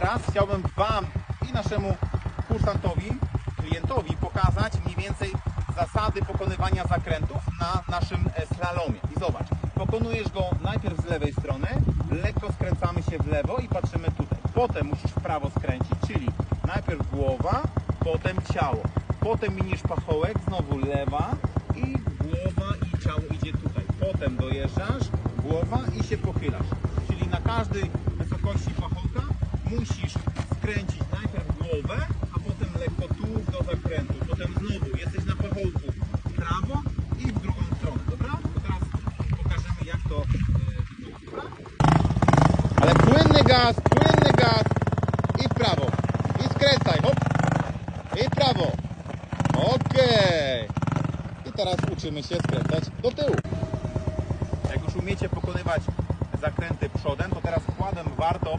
teraz chciałbym Wam i naszemu kursantowi, klientowi pokazać mniej więcej zasady pokonywania zakrętów na naszym e, slalomie. I zobacz, pokonujesz go najpierw z lewej strony, lekko skręcamy się w lewo i patrzymy tutaj. Potem musisz w prawo skręcić, czyli najpierw głowa, potem ciało. Potem minisz pachołek, znowu lewa i głowa i ciało idzie tutaj. Potem dojeżdżasz, głowa i się pochylasz. Czyli na każdej wysokości pachołka zakrętu. Potem znowu jesteś na pachołku w prawo i w drugą stronę, dobra? To teraz pokażemy jak to e, wygląda? Ale płynny gaz, płynny gaz i w prawo. I skręcaj, hop. I w prawo. Okej. I teraz uczymy się skręcać do tyłu. Jak już umiecie pokonywać zakręty przodem, to teraz wkładem warto